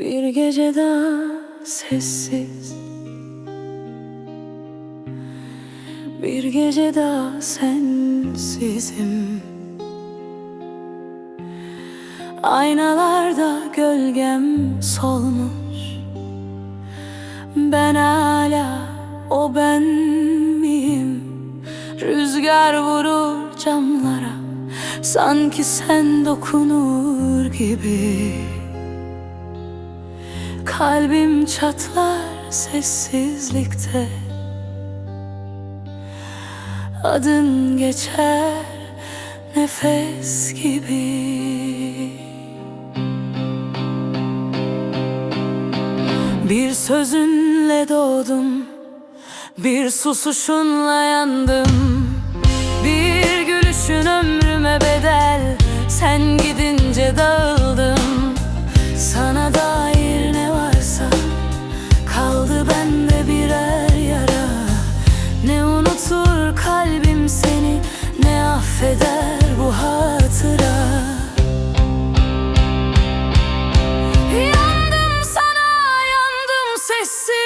Bir gece daha sessiz. Bir gece daha sensizim. Aynalarda gölgem solmuş. Ben hala o ben miyim? Rüzgar vurur camlara Sanki sen dokunur gibi Kalbim çatlar sessizlikte. Adın geçer nefes gibi. Bir sözünle doğdum Bir susuşunla yandım. Bir gülüşün ömrüme bedel affeder bu hatıra. Yandım sana, yandım sessiz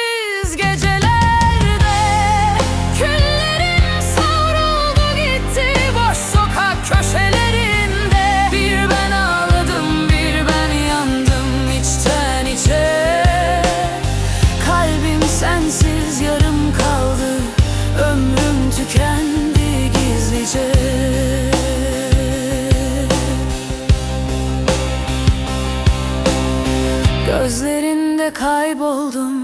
Gözlerinde kayboldum.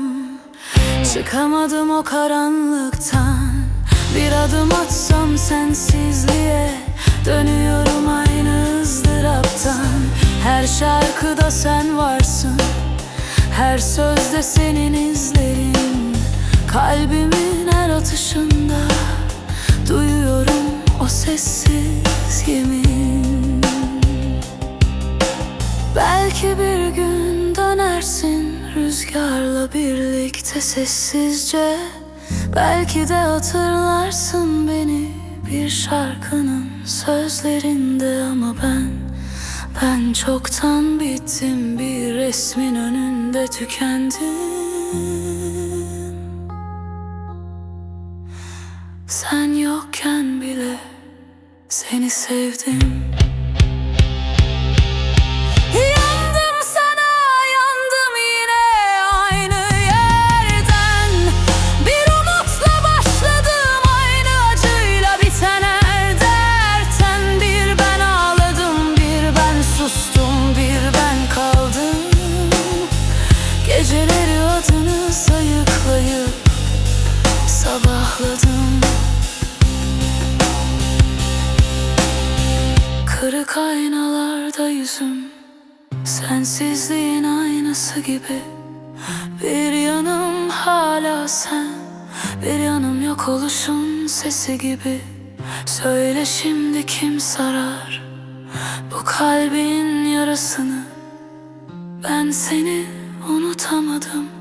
Çıkamadım o karanlıktan. Bir adım atsam sensizliğe Dönüyorum aynı ızdıraptan. Her şarkıda sen varsın. Her sözde senin izlerin. Kalbimin her atışında Duyuyorum o sessiz yemin. Belki bir gün dönersin rüzgarla birlikte sessizce. Belki de hatırlarsın beni bir şarkının sözlerinde ama ben Ben çoktan bittim bir resmin önünde tükendim. Sen yokken bile seni sevdim Kırık aynalarda yüzüm Sensizliğin aynası gibi. Bir yanım hala sen Bir yanım yok oluşun sesi gibi. Söyle şimdi kim sarar Bu kalbin yarasını? Ben seni unutamadım